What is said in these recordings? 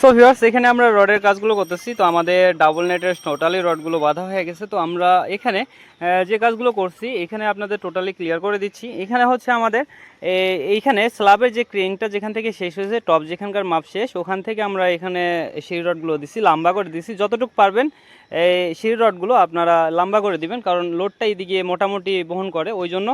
So viewers এখানে আমরা রডের কাজগুলো করতেছি। তো আমাদের ডাবল নেটের টোটালি রডগুলো বাঁধা হয়ে গেছে। তো আমরা এখানে যে কাজগুলো করছি, এখানে আপনাদের টোটালি ক্লিয়ার করে দিচ্ছি। এখানে হচ্ছে আমাদের এইখানে স্ল্যাবের যে ক্রেনটা যেখান থেকে শেষ হয়েছে, টপ যেখানকার মাপ শেষ, ওখান থেকে আমরা এখানে সিঁড়ি রডগুলো দিছি, লম্বা করে দিছি। যতটুকু পারবেন এই সিঁড়ি রডগুলো আপনারা লম্বা করে দিবেন, কারণ লোডটা এইদিকে মোটামুটি বহন করে। ওই জন্য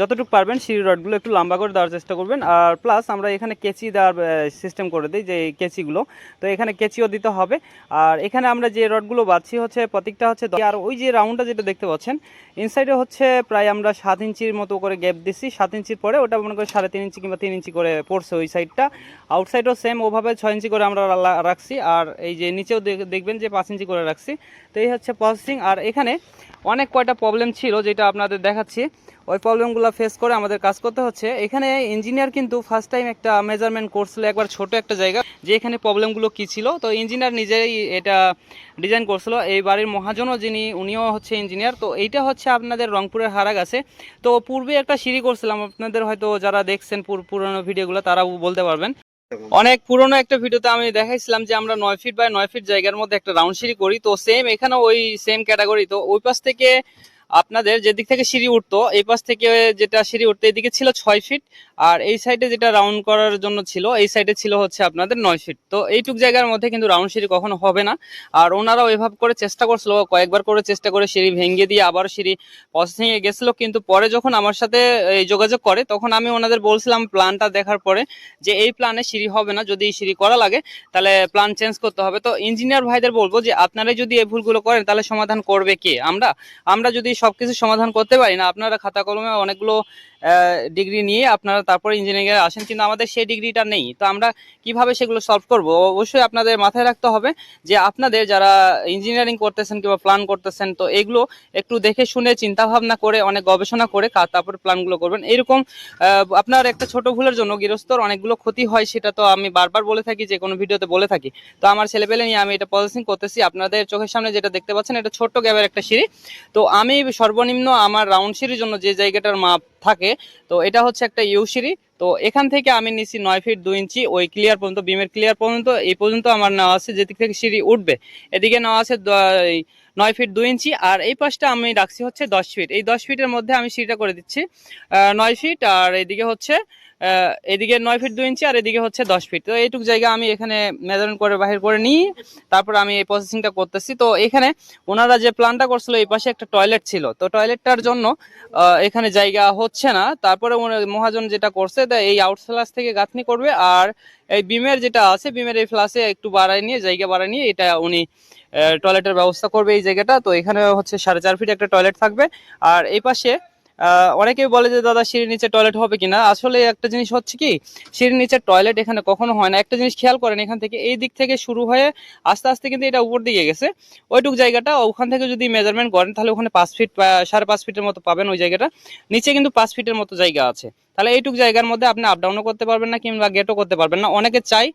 যতটুকু পারবেন, সিঁড়ি রডগুলো একটু লম্বা করে দেওয়ার চেষ্টা করবেন। আর প্লাস আমরা এখানে কেচি দেওয়ার সিস্টেম করে দিই, যে কেচিগুলো। তো এখানে কেচিও দিতে হবে। আর এখানে আমরা যে রডগুলো বাঁধছি হচ্ছে প্রত্যেকটা হচ্ছে আর ওই যে রাউন্ডটা যেটা দেখতে পাচ্ছেন ইনসাইডে হচ্ছে প্রায় আমরা সাত ইঞ্চির মতো করে গ্যাপ দিচ্ছি সাত ইঞ্চির পরে ওটা মনে করি সাড়ে তিন ইঞ্চি কিংবা তিন ইঞ্চি করে পড়ছে ওই সাইডটা আউটসাইডও সেম ওভাবে ছয় ইঞ্চি করে আমরা রাখছি। আর এই যে নিচেও দেখ- দেখবেন যে পাঁচ ইঞ্চি করে রাখছি। তো এই হচ্ছে প্রসেসিং আর এখানে অনেক কয়টা প্রবলেম ছিল যেটা আপনাদের দেখাচ্ছি। ওই প্রবলেমগুলো ফেস করে আমাদের কাজ করতে হচ্ছে। এখানে ইঞ্জিনিয়ার কিন্তু ফার্স্ট টাইম একটা মেজারমেন্ট করছিল একবার ছোট একটা জায়গা, যে এখানে প্রবলেমগুলো কী ছিল। তো ইঞ্জিনিয়ার নিজেই এটা ডিজাইন করছিল। এই বাড়ির মহাজনও যিনি, উনিও হচ্ছে ইঞ্জিনিয়ার তো এইটা হচ্ছে আপনাদের রংপুরের হারাগ আছে তো পূর্বে একটা সিঁড়ি করছিলাম, আপনাদের হয়তো যারা দেখছেন পুর- পুরনো ভিডিওগুলো তারা বলতে পারবেন। অনেক পুরনো একটা ভিডিওতে আমি দেখাইছিলাম যে আমরা নয় ফিট বাই নয় ফিট জায়গার মধ্যে একটা রাউন্ড সিঁড়ি করি। তো সেম এখানে ওই সেম ক্যাটাগরি তো ওই পাশ থেকে আপনাদের যেদিক থেকে সিঁড়ি উঠতো, এই পাশ থেকে যেটা সিঁড়ি উঠতো, এদিকে ছিল ছয় ফিট আর এই সাইডে যেটা রাউন্ড করার জন্য ছিল, এই সাইডে ছিল হচ্ছে আপনাদের নয় ফিট তো এইটুক জায়গার মধ্যে কিন্তু রাউন্ড সিঁড়ি কখনো হবে না। আর ওনারাও এভাবে করে চেষ্টা করছিল, কয়েকবার করে চেষ্টা করে সিঁড়ি ভেঙে দিয়ে আবার সিঁড়ি প্রসেসিং এ গেছিল। কিন্তু পরে যখন আমার সাথে এই যোগাযোগ করে, তখন আমি ওনাদের বলছিলাম প্ল্যানটা দেখার পরে যে এই প্ল্যানে সিঁড়ি হবে না, যদি সিঁড়ি করা লাগে, তাহলে প্ল্যান চেঞ্জ করতে হবে। তো ইঞ্জিনিয়ার ভাইদের বলব যে আপনারাই যদি এই ভুলগুলো করেন, তাহলে সমাধান করবে কে? আমরা? আমরা যদি সবকিছু সমাধান করতে পারি না, আপনারা খাতা কলমে অনেকগুলো ডিগ্রি নিয়ে আপনারা তারপরে ইঞ্জিনিয়ারিং এ আসেন, কিন্তু আমাদের সেই ডিগ্রিটা নেই। তো আমরা কীভাবে সেগুলো সলভ করব? অবশ্যই আপনাদের মাথায় রাখতে হবে যে আপনাদের যারা ইঞ্জিনিয়ারিং করতেছেন কিংবা প্ল্যান করতেছেন, তো এগুলো একটু দেখে শুনে চিন্তা ভাবনা করে, অনেক গবেষণা করে তারপর প্ল্যানগুলো করবেন। এরকম আপনার একটা ছোট ভুলের জন্য গৃহস্থর অনেকগুলো ক্ষতি হয়, সেটা তো আমি বারবার বলে থাকি, যে কোনো ভিডিওতে বলে থাকি। তো আমার ছেলেপেলে নিয়ে আমি এটা প্রসেসিং করতেছি। আপনাদের চোখের সামনে যেটা দেখতে পাচ্ছেন, এটা ছোট্ট গ্যাবের একটা সিঁড়ি। তো আমি সর্বনিম্ন আমার রাউন্ড সিঁড়ির জন্য যে জায়গাটার মাপ থাকে। তো এটা হচ্ছে একটা ইউ সিঁড়ি। তো এখান থেকে আমি নিচ্ছি নয় ফিট দুই ইঞ্চি, ওই ক্লিয়ার পর্যন্ত বিমের ক্লিয়ার পর্যন্ত, এই পর্যন্ত আমার নেওয়া আছে, যেদিক থেকে সিঁড়ি উঠবে, এদিকে নেওয়া আছে নয় ফিট দুই ইঞ্চি, আর এই পাশটা আমি রাখছি হচ্ছে দশ ফিট। এই দশ ফিটের মধ্যে আমি সিঁড়িটা করে দিচ্ছি নয় ফিট, আর এদিকে হচ্ছে এদিকে নয় ফিট দুই ইঞ্চি, আর এদিকে হচ্ছে দশ ফিট। তো এইটুক জায়গা আমি এখানে মেজারমেন্ট করে বাহির করে নিই, তারপর আমি এই প্রসেসিংটা করতেছি। তো এখানে ওনারা যে প্ল্যানটা করছিল, এই পাশে একটা টয়লেট ছিল। তো টয়লেটটার জন্য এখানে জায়গা হচ্ছে না। তারপরে মহাজন যেটা করছে তা এই আউট ফ্লাস থেকে গাঁথনি করবে আর এই বিমের যেটা আছে বিমের এই ফ্লাসে একটু বাড়ায় নিয়ে, জায়গা বাড়ায় নিয়ে এটা উনি টয়লেটের ব্যবস্থা করবে এই জায়গাটা। তো এখানে হচ্ছে সাড়ে চার ফিট একটা টয়লেট থাকবে। আর এই পাশে অনেকেই বলে যে, দাদা, সিঁড়ির নিচে টয়লেট হবে কিনা? আসলে একটা জিনিস হচ্ছে কি, সিঁড়ির নিচে টয়লেট এখানে কখনো হয় না। একটা জিনিস খেয়াল করেন, এখান থেকে এই দিক থেকে শুরু হয়ে আস্তে আস্তে কিন্তু এটা উপর দিকে গেছে। ওইটুক জায়গাটা, ওখান থেকে যদি মেজারমেন্ট করেন, তাহলে ওখানে পাঁচ ফিট সাড়ে পাঁচ ফিটের মতো পাবেন ওই জায়গাটা। নিচে কিন্তু পাঁচ ফিটের মতো জায়গা আছে। তাহলে এইটুক জায়গার মধ্যে আপনি আপ ডাউনও করতে পারবেন না, কিংবা গেটও করতে পারবেন না। অনেকে চাই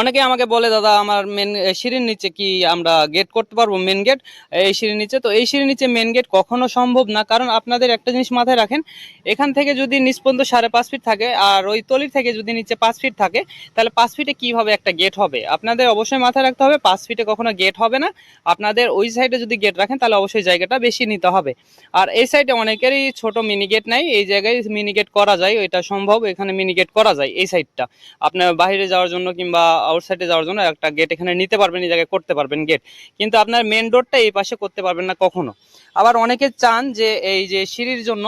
অনেকে আমাকে বলে, দাদা, আমার মেন সিঁড়ির নিচে কি আমরা গেট করতে পারব মেন গেট এই সিঁড়ির নিচে। তো এই সিঁড়ির নিচে মেন গেট কখনো সম্ভব না। কারণ আপনাদের একটা জিনিস মাথায় রাখেন, এখান থেকে যদি নিচ পর্যন্ত সাড়ে পাঁচ ফিট থাকে আর ওই তলির থেকে যদি নিচে পাঁচ ফিট থাকে, তাহলে পাঁচ ফিটে কীভাবে একটা গেট হবে? আপনাদের অবশ্যই মাথায় রাখতে হবে, পাঁচ ফিটে কখনো গেট হবে না। আপনাদের ওই সাইডে যদি গেট রাখেন, তাহলে অবশ্যই জায়গাটা বেশি নিতে হবে। আর এই সাইডে অনেকেরই ছোট মিনি গেট নাই, এই জায়গায় মিনি গেট করা যায় এটা সম্ভব, এখানে মিনি গেট করা যায়, এই সাইডটা আপনার বাইরে যাওয়ার জন্য কিংবা আউটসাইডে যাওয়ার জন্য একটা গেট এখানে নিতে পারবেন, এই জায়গায় করতে পারবেন গেট কিন্তু আপনার মেন ডোরটা এই পাশে করতে পারবেন না কখনো। আবার অনেকে চান যে এই যে সিঁড়ির জন্য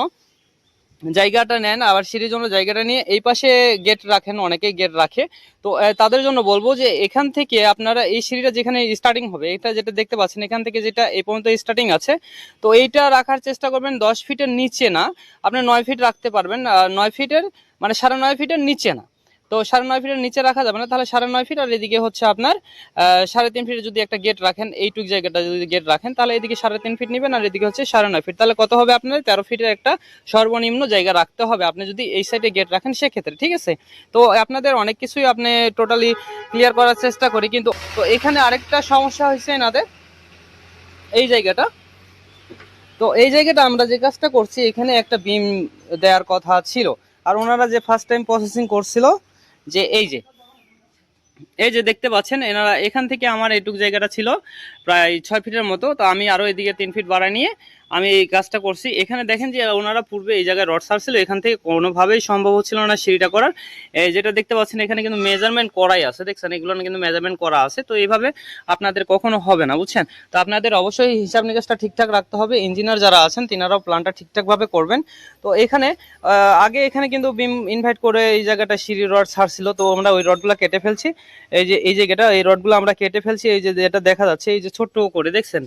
জায়গাটা নেন, আবার সিঁড়ির জন্য জায়গাটা নিয়ে এই পাশে গেট রাখেন, অনেকেই গেট রাখে। তো তাদের জন্য বলব যে এখান থেকে আপনারা এই সিঁড়িটা যেখানে স্টার্টিং হবে, এটা যেটা দেখতে পাচ্ছেন, এখান থেকে যেটা এই পর্যন্ত স্টার্টিং আছে, তো এইটা রাখার চেষ্টা করবেন দশ ফিটের নিচে না, আপনি নয় ফিট রাখতে পারবেন নয় ফিটের মানে সাড়ে নয় ফিটের নিচে না। তো সাড়ে নয় ফিটের নিচে রাখা যাবে না। তাহলে সাড়ে নয় ফিট আর এদিকে হচ্ছে আপনার সাড়ে তিন ফিটের যদি একটা গেট রাখেন, এইটুক জায়গাটা যদি গেট রাখেন, তাহলে এদিকে সাড়ে তিন ফিট নেবেন আর এদিকে হচ্ছে সাড়ে নয় ফিট তাহলে কত হবে আপনার? তেরো ফিটের একটা সর্বনিম্ন জায়গা রাখতে হবে। আপনি যদি এই সাইডে গেট রাখেন সেক্ষেত্রে, ঠিক আছে? তো আপনাদের অনেক কিছুই আপনি টোটালি ক্লিয়ার করার চেষ্টা করি, কিন্তু তো এখানে আরেকটা সমস্যা হয়েছে এনাদের। এই জায়গাটা। তো এই জায়গাটা আমরা যে কাজটা করছি, এখানে একটা বিম দেওয়ার কথা ছিল। আর ওনারা যে ফার্স্ট টাইম প্রসেসিং করছিল যে এই যে এই যে দেখতে পাচ্ছেন, এনারা এখান থেকে আমার এইটুক জায়গাটা ছিল, প্রায় ছয় ফিটের মতো, তো আমি আরও এদিকে তিন ফিট বাড়া নিয়ে আমি এই কাজটা করছি। এখানে দেখেন যে ওনারা পূর্বে এই জায়গায় রড সারছিল, এখান থেকে কোনোভাবেই সম্ভব হচ্ছিল না সিঁড়িটা করার। যেটা দেখতে পাচ্ছেন, এখানে কিন্তু মেজারমেন্ট করাই আছে, দেখছেন? এগুলো কিন্তু মেজারমেন্ট করা আছে। তো এইভাবে আপনাদের কখনো হবে না, বুঝছেন? তো আপনাদের অবশ্যই হিসাব নিকাশটা ঠিকঠাক রাখতে হবে। ইঞ্জিনিয়ার যারা আছেন, তিনারাও প্ল্যানটা ঠিকঠাকভাবে করবেন। তো এখানে আগে এখানে কিন্তু বিম ইনভাইট করে এই জায়গাটা সিঁড়ি রড ছাড়ছিল তো আমরা ওই রডগুলো কেটে ফেলছি। এই যে, এই জায়গাটা, এই রডগুলো আমরা কেটে ফেলছি। এই যে, যেটা দেখা যাচ্ছে, এই যে ছোট্ট করে, দেখছেন?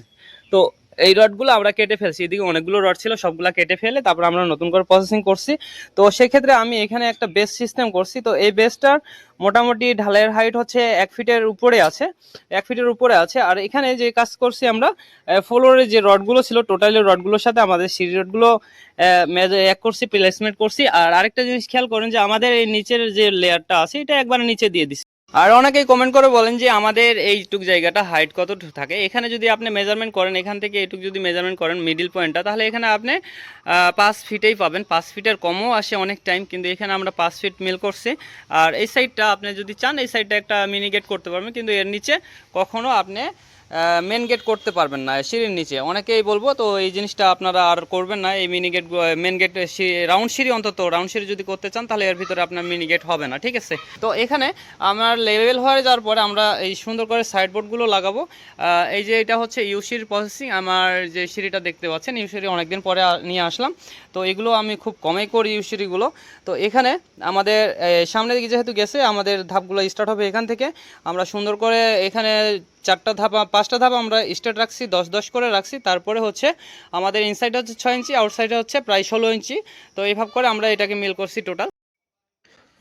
তো এই রডগুলো আমরা কেটে ফেলছি। এদিকে অনেকগুলো রড ছিল, সবগুলা কেটে ফেলে তারপর আমরা নতুন করে প্রসেসিং করছি। তো সেক্ষেত্রে আমি এখানে একটা বেস সিস্টেম করছি। তো এই বেসটার মোটামুটি ঢালাইয়ের হাইট হচ্ছে এক ফিটের উপরে আছে। এক ফিটের উপরে আছে। আর এখানে যে কাজ করছি আমরা ফ্লোরে যে রডগুলো ছিল টোটালি রডগুলোর সাথে আমাদের সিঁড়ি রডগুলো এক করছি প্লেসমেন্ট করছি। আর আরেকটা জিনিস খেয়াল করেন যে আমাদের এই নিচের যে লেয়ারটা আছে, এটা একবার নিচে দিয়ে দিচ্ছি আর অনেকেই কমেন্ট করে বলেন যে আমাদের এইটুক জায়গাটা হাইট কত থাকে। এখানে যদি আপনি মেজারমেন্ট করেন, এখান থেকে এইটুক যদি মেজারমেন্ট করেন মিডিল পয়েন্টটা তাহলে এখানে আপনি পাঁচ ফিটেই পাবেন। পাঁচ ফিটের কমও আসে অনেক টাইম কিন্তু এখানে আমরা পাঁচ ফিট মিল করছি। আর এই সাইডটা আপনি যদি চান, এই সাইডটা একটা মিনিগেট করতে পারবেন, কিন্তু এর নিচে কখনও আপনি মেন গেট করতে পারবেন না সিঁড়ির নিচে। অনেকেই বলব তো এই জিনিসটা আপনারা আর করবেন না এই mini gate main gate round সিঁড়ি অন্তত রাউন্ড সিঁড়ি যদি করতে চান তাহলে এর ভিতরে আপনার মিনি গেট হবে না ঠিক আছে? তো এখানে আমার লেভেল হয়ে যাওয়ার পরে আমরা এই সুন্দর করে সাইডবোর্ডগুলো লাগাবো। এই যে এটা হচ্ছে ইউসির প্রসেসিং আমার যে সিঁড়িটা দেখতে পাচ্ছেন ইউসিরি অনেকদিন পরে নিয়ে আসলাম। তো এগুলো আমি খুব কমেই করি ইউসিরিগুলো তো এখানে আমাদের এ, সামনের দিকে যেহেতু গেছে আমাদের ধাপগুলো স্টার্ট হবে এখান থেকে। আমরা সুন্দর করে এখানে চারটা ধাপ পাঁচটা ধাপ আমরা স্টার্ট রাখছি, দশ দশ করে রাখছি। তারপরে হচ্ছে আমাদের ইনসাইড হচ্ছে ছয় ইঞ্চি আউটসাইডে হচ্ছে প্রায় ষোলো ইঞ্চি। তো এইভাবে করে আমরা এটাকে মিল করছি টোটাল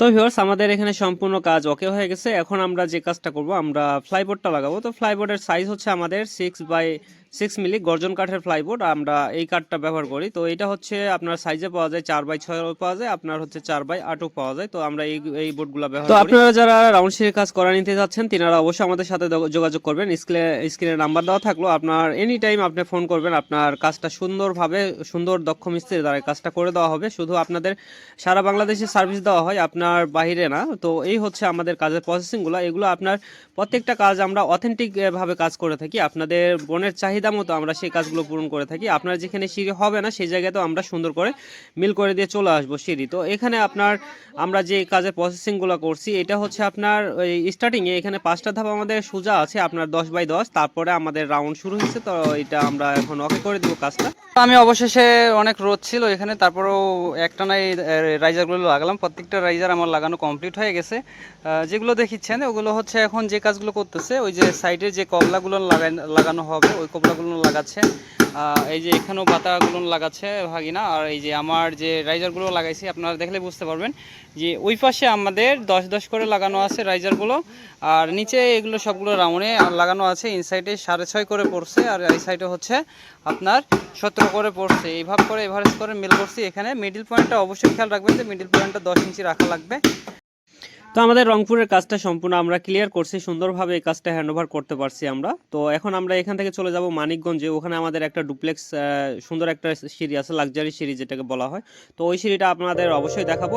তো ভিউয়ার্স আমাদের এখানে সম্পূর্ণ কাজ ওকে হয়ে গেছে। এখন আমরা যে কাজটা করব, আমরা ফ্লাইবোর্ডটা লাগাবো। তো ফ্লাইবোর্ডের সাইজ হচ্ছে আমাদের সিক্স বাই সিক্স মিলি গর্জন কাঠের ফ্লাইবোর্ড আমরা এই কাঠটা ব্যবহার করি। তো এটা হচ্ছে আপনার সাইজে পাওয়া যায় চার বাই ছয় পাওয়া যায় আপনার হচ্ছে চার বাই আটও পাওয়া যায়। তো আমরা এই এই বোর্ডগুলো ব্যবহার তো আপনারা যারা রাউন্ড সিঁড়ির কাজ করা নিতে যাচ্ছেন তিনারা অবশ্যই আমাদের সাথে যোগাযোগ করবেন। স্ক্রিনে স্ক্রিনে নাম্বার দেওয়া থাকল। আপনার এনি টাইম আপনি ফোন করবেন আপনার কাজটা সুন্দরভাবে সুন্দর দক্ষ মিস্ত্রির দ্বারা কাজটা করে দেওয়া হবে। শুধু আপনাদের সারা বাংলাদেশে সার্ভিস দেওয়া হয় আপনার বাইরে না। তো এই হচ্ছে আমাদের কাজের প্রসেসিংগুলো এগুলো আপনার প্রত্যেকটা কাজ আমরা অথেন্টিক ভাবে কাজ করে থাকি। আপনাদের বোনের চাহিদা মতো আমরা সেই কাজগুলো পূরণ করে থাকি। আপনার যেখানে সিঁড়ি হবে না, সেই জায়গাতেও আমরা সুন্দর করে মিল করে দিয়ে চলে আসব সিঁড়ি। তো এখানে আপনার আমরা যে কাজের প্রসেসিংগুলো করছি, এটা হচ্ছে আপনার স্টার্টিংয়ে এখানে পাঁচটা ধাপ আমাদের সোজা আছে, আপনার দশ বাই দশ। তারপরে আমাদের রাউন্ড শুরু হয়েছে, তো এটা আমরা এখন ওকে করে দিব কাজটা। আমি অবশেষে অনেক রোদ ছিল এখানে, তারপরেও একটা নাই রাইজারগুলো লাগালাম। প্রত্যেকটা রাইজার আমার লাগানো কমপ্লিট হয়ে গেছে। যেগুলো দেখিচ্ছেন, ওগুলো হচ্ছে এখন যে কাজগুলো করতেছে, ওই যে সাইডে যে কবলাগুলো লাগানো হবে, ওই কবলাগুলো লাগাচ্ছে। এই যে এখানেও বাতাগুলো লাগাচ্ছে ভাগিনা, আর এই যে আমার যে রাইজারগুলো লাগাইছি, আপনারা দেখলে বুঝতে পারবেন যে ওই পাশে আমাদের দশ দশ করে লাগানো আছে রাইজারগুলো, আর নিচে এগুলো সবগুলো রাউন্ডে লাগানো আছে ইনসাইডে সাড়ে ছয় করে পড়ছে, আর এই সাইডে হচ্ছে আপনার সতেরো করে পড়ছে। এইভাবে করে, এভারেজ করে মিল করছি এখানে। মিডিল পয়েন্টটা অবশ্যই খেয়াল রাখবেন যে মিডিল পয়েন্টটা দশ ইঞ্চি রাখা লাগবে। তো আমাদের রংপুরের কাজটা সম্পূর্ণ আমরা ক্লিয়ার করছি, সুন্দরভাবে এই কাজটা হ্যান্ড ওভার করতে পারছি আমরা। তো এখন আমরা এখান থেকে চলে যাব মানিকগঞ্জে, ওখানে আমাদের একটা ডুপ্লেক্স সুন্দর একটা সিঁড়ি আছে লাক্সারি সিঁড়ি যেটাকে বলা হয়। তো ওই সিঁড়িটা আপনাদের অবশ্যই দেখাবো।